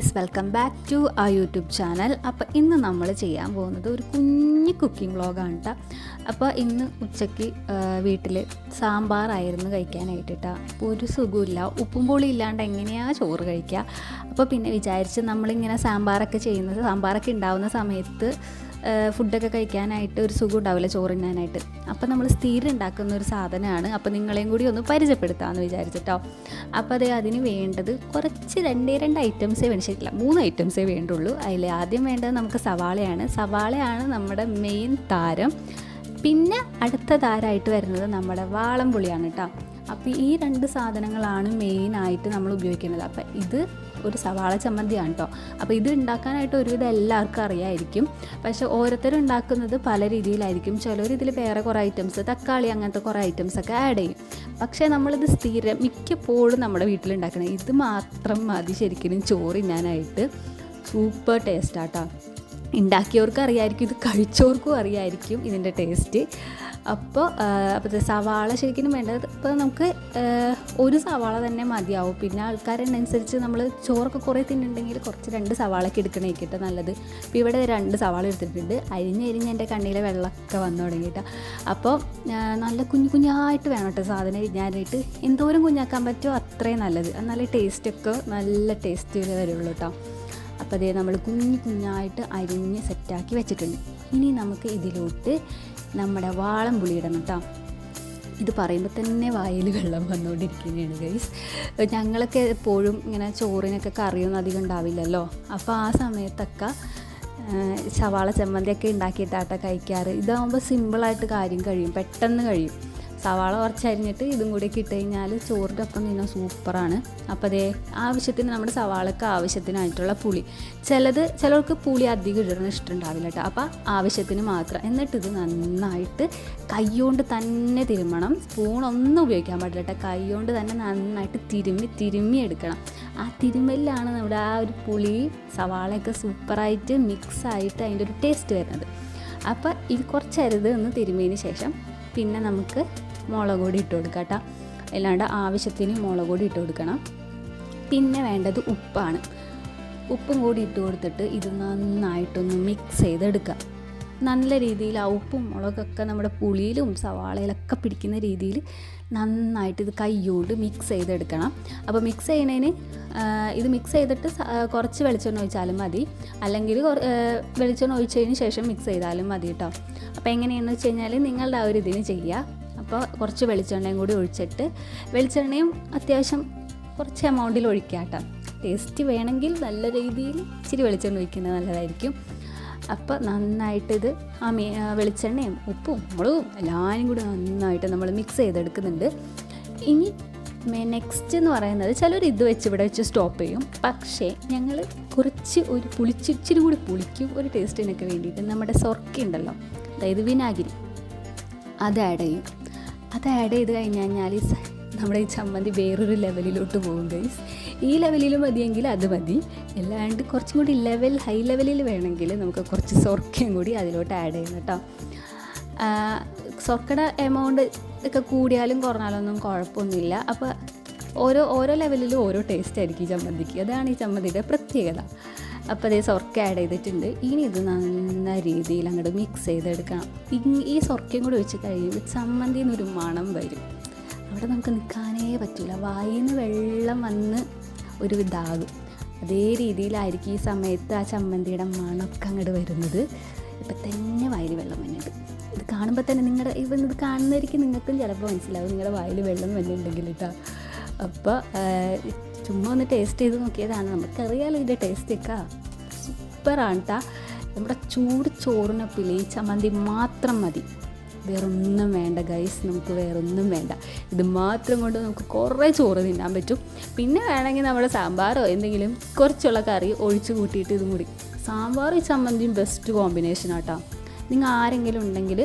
Guys welcome back to ആ YouTube channel അപ്പോൾ ഇന്ന് നമ്മൾ ചെയ്യാൻ പോകുന്നത് ഒരു കുഞ്ഞു കുക്കിംഗ് വ്ളോഗാണ് കേട്ടോ അപ്പോൾ ഇന്ന് ഉച്ചയ്ക്ക് വീട്ടിൽ സാമ്പാറായിരുന്നു കഴിക്കാനായിട്ട് കേട്ടോ അപ്പോൾ ഒരു സുഖമില്ല ഉപ്പും പുളി ഇല്ലാണ്ട് എങ്ങനെയാണ് ചോറ് കഴിക്കുക അപ്പോൾ പിന്നെ വിചാരിച്ച് നമ്മളിങ്ങനെ സാമ്പാറൊക്കെ ചെയ്യുന്നത് സാമ്പാറൊക്കെ ഉണ്ടാവുന്ന സമയത്ത് ഫുഡൊക്കെ കഴിക്കാനായിട്ട് ഒരു സുഖം ഉണ്ടാവില്ല ചോറിനാനായിട്ട് അപ്പോൾ നമ്മൾ സ്ഥിരം ഉണ്ടാക്കുന്ന ഒരു സാധനമാണ്. അപ്പോൾ നിങ്ങളെയും കൂടി ഒന്ന് പരിചയപ്പെടുത്താമെന്ന് വിചാരിച്ചിട്ടോ. അപ്പോൾ അത് അതിന് വേണ്ടത് കുറച്ച് രണ്ടേ രണ്ട് ഐറ്റംസേ വേണ്ടിട്ടില്ല മൂന്ന് ഐറ്റംസേ വേണ്ടുള്ളൂ. അതിൽ ആദ്യം വേണ്ടത് നമുക്ക് സവാളയാണ്. സവാളയാണ് നമ്മുടെ മെയിൻ താരം. പിന്നെ അടുത്ത താരമായിട്ട് വരുന്നത് നമ്മുടെ വാളംപുളിയാണ് കേട്ടോ അപ്പോൾ ഈ രണ്ട് സാധനങ്ങളാണ് മെയിനായിട്ട് നമ്മൾ ഉപയോഗിക്കുന്നത്. അപ്പോൾ ഇത് ഒരു സവാള ചമ്മന്തിയാണ് കേട്ടോ അപ്പോൾ ഇത് ഉണ്ടാക്കാനായിട്ട് ഒരുവിധം എല്ലാവർക്കും അറിയായിരിക്കും. പക്ഷെ ഓരോരുത്തരും ഉണ്ടാക്കുന്നത് പല രീതിയിലായിരിക്കും. ചിലർ ഇതിൽ വേറെ കുറേ ഐറ്റംസ് തക്കാളി അങ്ങനത്തെ കുറേ ഐറ്റംസ് ഒക്കെ ആഡ് ചെയ്യും. പക്ഷേ നമ്മളിത് സ്ഥിരം മിക്കപ്പോഴും നമ്മുടെ വീട്ടിലുണ്ടാക്കണം ഇത് മാത്രം മതി ശരിക്കും ചോറിനാനായിട്ട് സൂപ്പർ ടേസ്റ്റാട്ടോ ഉണ്ടാക്കിയവർക്കും അറിയായിരിക്കും ഇത് കഴിച്ചവർക്കും അറിയായിരിക്കും ഇതിന്റെ ടേസ്റ്റ് അപ്പോൾ അപ്പോൾ സവാള ശരിക്കും വേണ്ടത് ഇപ്പോൾ നമുക്ക് ഒരു സവാള തന്നെ മതിയാവും. പിന്നെ ആൾക്കാരെണ്ണനുസരിച്ച് നമ്മൾ ചോറൊക്കെ കുറേ തിന്നുണ്ടെങ്കിൽ കുറച്ച് രണ്ട് സവാളയൊക്കെ എടുക്കണേക്കിട്ട് നല്ലത്. ഇപ്പോൾ ഇവിടെ രണ്ട് സവാള എടുത്തിട്ടുണ്ട്. അരിഞ്ഞ് അരിഞ്ഞ് എന്റെ കണ്ണിലെ വെള്ളമൊക്കെ വന്നു തുടങ്ങിയിട്ട്. അപ്പോൾ നല്ല കുഞ്ഞു കുഞ്ഞായിട്ട് വേണം കേട്ടോ സാധനം അരിഞ്ഞാനായിട്ട്. എന്തോരം കുഞ്ഞാക്കാൻ പറ്റുമോ അത്രയും നല്ലത്. നല്ല ടേസ്റ്റൊക്കെ നല്ല ടേസ്റ്റ് വരുള്ളൂ കേട്ടോ അപ്പോൾ അതേ നമ്മൾ കുഞ്ഞു കുഞ്ഞായിട്ട് അരിഞ്ഞ് സെറ്റാക്കി വെച്ചിട്ടുണ്ട്. ഇനി നമുക്ക് ഇതിലോട്ട് നമ്മുടെ വാളം പുളിയിടണം കേട്ടോ. ഇത് പറയുമ്പോൾ തന്നെ വായിൽ വെള്ളം വന്നുകൊണ്ടിരിക്കുകയാണ് ഗൈസ് ഞങ്ങളൊക്കെ എപ്പോഴും ഇങ്ങനെ ചോറിനൊക്കെ കറിയൊന്നും അധികം ഉണ്ടാവില്ലല്ലോ. അപ്പോൾ ആ സമയത്തൊക്കെ സവാള ചമ്മന്തിയൊക്കെ ഉണ്ടാക്കിയിട്ടാട്ടോ കഴിക്കാറ്. ഇതാകുമ്പോൾ സിമ്പിളായിട്ട് കാര്യം കഴിയും. പെട്ടെന്ന് കഴിയും. സവാള കുറച്ച് അരിഞ്ഞിട്ട് ഇതും കൂടി ഇട്ട് കഴിഞ്ഞാൽ ചോറിന്റെ ഒപ്പം തിന്നാൻ സൂപ്പറാണ്. അപ്പോൾ അതേ ആവശ്യത്തിന് നമ്മുടെ സവാളക്ക് ആവശ്യത്തിനായിട്ടുള്ള പുളി. ചിലത് ചിലർക്ക് പുളി അധികം ഇടുന്ന ഇഷ്ടമുണ്ടാവില്ല കേട്ടോ. അപ്പോൾ ആവശ്യത്തിന് മാത്രം. എന്നിട്ട് ഇത് നന്നായിട്ട് കൈകൊണ്ട് തന്നെ തിരുമണം. സ്പൂണൊന്നും ഉപയോഗിക്കാൻ പാടില്ല കേട്ടോ. കൈകൊണ്ട് തന്നെ നന്നായിട്ട് തിരുമ്മി തിരുമ്മി എടുക്കണം. ആ തിരുമ്മലിലാണ് നമ്മുടെ ആ ഒരു പുളി സവാളയൊക്കെ സൂപ്പറായിട്ട് മിക്സായിട്ട് അതിന്റെ ഒരു ടേസ്റ്റ് വരുന്നത്. അപ്പോൾ ഇത് കുറച്ചരുത് ഒന്ന് തിരുമ്മിയതിന് ശേഷം പിന്നെ നമുക്ക് മുളക് പൊടി ഇട്ട് കൊടുക്കാം കേട്ടോ. അല്ലാണ്ട് ആവശ്യത്തിന് മുളക് ഇട്ട് കൊടുക്കണം. പിന്നെ വേണ്ടത് ഉപ്പാണ്. ഉപ്പും കൂടി ഇട്ട് കൊടുത്തിട്ട് ഇത് നന്നായിട്ടൊന്ന് മിക്സ് ചെയ്തെടുക്കുക. നല്ല രീതിയിൽ ആ ഉപ്പും മുളകൊക്കെ നമ്മുടെ പുളിയിലും സവാളയിലൊക്കെ പിടിക്കുന്ന രീതിയിൽ നന്നായിട്ട് ഇത് കൈയോണ്ട് മിക്സ് ചെയ്തെടുക്കണം. അപ്പോൾ മിക്സ് ചെയ്യുന്നതിന് ഇത് മിക്സ് ചെയ്തിട്ട് കുറച്ച് വെളിച്ചെണ്ണ ഒഴിച്ചാലും മതി. അല്ലെങ്കിൽ വെളിച്ചെണ്ണ ഒഴിച്ചതിന് ശേഷം മിക്സ് ചെയ്താലും മതി കേട്ടോ. അപ്പോൾ എങ്ങനെയാണെന്ന് വെച്ച് കഴിഞ്ഞാൽ നിങ്ങളുടെ ആ ഒരു ഇതിന് ചെയ്യുക. അപ്പോൾ കുറച്ച് വെളിച്ചെണ്ണയും കൂടി ഒഴിച്ചിട്ട് വെളിച്ചെണ്ണയും അത്യാവശ്യം കുറച്ച് എമൗണ്ടിൽ ഒഴിക്കുക കേട്ടോ. ടേസ്റ്റ് വേണമെങ്കിൽ നല്ല രീതിയിൽ ഇച്ചിരി വെളിച്ചെണ്ണ ഒഴിക്കുന്നത് നല്ലതായിരിക്കും. അപ്പോൾ നന്നായിട്ട് ഇത് ആ മീ വെളിച്ചെണ്ണയും ഉപ്പും മുളകും എല്ലാവരും കൂടി നന്നായിട്ട് നമ്മൾ മിക്സ് ചെയ്തെടുക്കുന്നുണ്ട്. ഇനി നെക്സ്റ്റ് എന്ന് പറയുന്നത് ചിലർ ഇത് വെച്ച് ഇവിടെ വെച്ച് സ്റ്റോപ്പ് ചെയ്യും. പക്ഷേ ഞങ്ങൾ കുറച്ച് ഒരു പുളിച്ചിച്ചിരി കൂടി പുളിക്കും ഒരു ടേസ്റ്റിനൊക്കെ വേണ്ടിയിട്ട് നമ്മുടെ സൊർക്ക ഉണ്ടല്ലോ അതായത് വിനാഗിരി. അത് ആഡ് ചെയ്യും. അത് ആഡ് ചെയ്ത് കഴിഞ്ഞ് കഴിഞ്ഞാൽ നമ്മുടെ ഈ ചമ്മന്തി വേറൊരു ലെവലിലോട്ട് പോകും ഗൈസ് ഈ ലെവലിൽ മതിയെങ്കിൽ അത് മതി. അല്ലാണ്ട് കുറച്ചും കൂടി ലെവൽ ഹൈ ലെവലിൽ വേണമെങ്കിൽ നമുക്ക് കുറച്ച് സൊർക്കയും കൂടി അതിലോട്ട് ആഡ് ചെയ്യണം കേട്ടോ. സൊർക്കയുടെ എമൗണ്ട് ഒക്കെ കൂടിയാലും കുറഞ്ഞാലൊന്നും കുഴപ്പമൊന്നുമില്ല. അപ്പോൾ ഓരോ ഓരോ ലെവലിലും ഓരോ ടേസ്റ്റ് ആയിരിക്കും ഈ ചമ്മന്തിക്ക്. അതാണ് ഈ ചമ്മന്തിയുടെ പ്രത്യേകത. അപ്പോൾ അതേ സൊർക്ക ആഡ് ചെയ്തിട്ടുണ്ട്. ഇനി ഇത് നല്ല രീതിയിൽ അങ്ങോട്ട് മിക്സ് ചെയ്തെടുക്കണം. ഈ സൊർക്കയും കൂടി വെച്ച് കഴിയുമ്പോൾ ചമ്മന്തിയിൽ നിന്നൊരു മണം വരും. അവിടെ നമുക്ക് നിൽക്കാനേ പറ്റില്ല വായിൽ നിന്ന് വെള്ളം വന്ന് ഒരു ഇതാകും. അതേ രീതിയിലായിരിക്കും ഈ സമയത്ത് ആ ചമ്മന്തിയുടെ മണമൊക്കെ അങ്ങോട്ട് വരുന്നത്. ഇപ്പം തന്നെ വായിൽ വെള്ളം വന്നിട്ട് ഇത് കാണുമ്പോൾ തന്നെ നിങ്ങളുടെ ഇപ്പം ഇത് കാണുന്നവർക്ക് നിങ്ങൾക്കും ചിലപ്പോൾ മനസ്സിലാവും. നിങ്ങളുടെ വായിൽ വെള്ളം വന്നിട്ടുണ്ടെങ്കിൽ കേട്ടോ അപ്പോൾ ചുമ്മാ ഒന്ന് ടേസ്റ്റ് ചെയ്ത് നോക്കിയതാണ്. നമുക്കറിയാലോ ഇതിന്റെ ടേസ്റ്റൊക്കെ സൂപ്പറാണ് കേട്ടോ നമ്മുടെ ചൂട് ചോറിനെ ഈ ചമ്മന്തി മാത്രം മതി. വേറൊന്നും വേണ്ട ഗൈസ് നമുക്ക് വേറൊന്നും വേണ്ട. ഇത് മാത്രം കൊണ്ട് നമുക്ക് കുറേ ചോറ് തിന്നാൻ പറ്റും. പിന്നെ വേണമെങ്കിൽ നമ്മുടെ സാമ്പാറോ എന്തെങ്കിലും കുറച്ചുള്ള കറി ഒഴിച്ച് കൂട്ടിയിട്ട് ഇതും കൂടി. സാമ്പാർ ചമ്മന്തിയും ബെസ്റ്റ് കോമ്പിനേഷൻ ആട്ടോ നിങ്ങൾ ആരെങ്കിലും ഉണ്ടെങ്കിൽ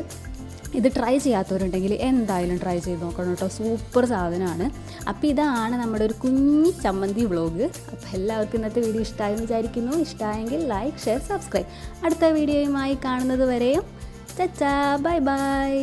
ഇത് ട്രൈ ചെയ്യാത്തവരുണ്ടെങ്കിൽ എന്തായാലും ട്രൈ ചെയ്ത് നോക്കണം കേട്ടോ. സൂപ്പർ സാധനമാണ്. അപ്പോൾ ഇതാണ് നമ്മുടെ ഒരു കുഞ്ഞി ചമ്മന്തി വ്ളോഗ് അപ്പോൾ എല്ലാവർക്കും ഇന്നത്തെ വീഡിയോ ഇഷ്ടമായെന്ന് വിചാരിക്കുന്നു. ഇഷ്ടമായെങ്കിൽ ലൈക്ക് ഷെയർ സബ്സ്ക്രൈബ് അടുത്ത വീഡിയോയുമായി കാണുന്നത് വരെയും ചച്ചാ ബൈ ബൈ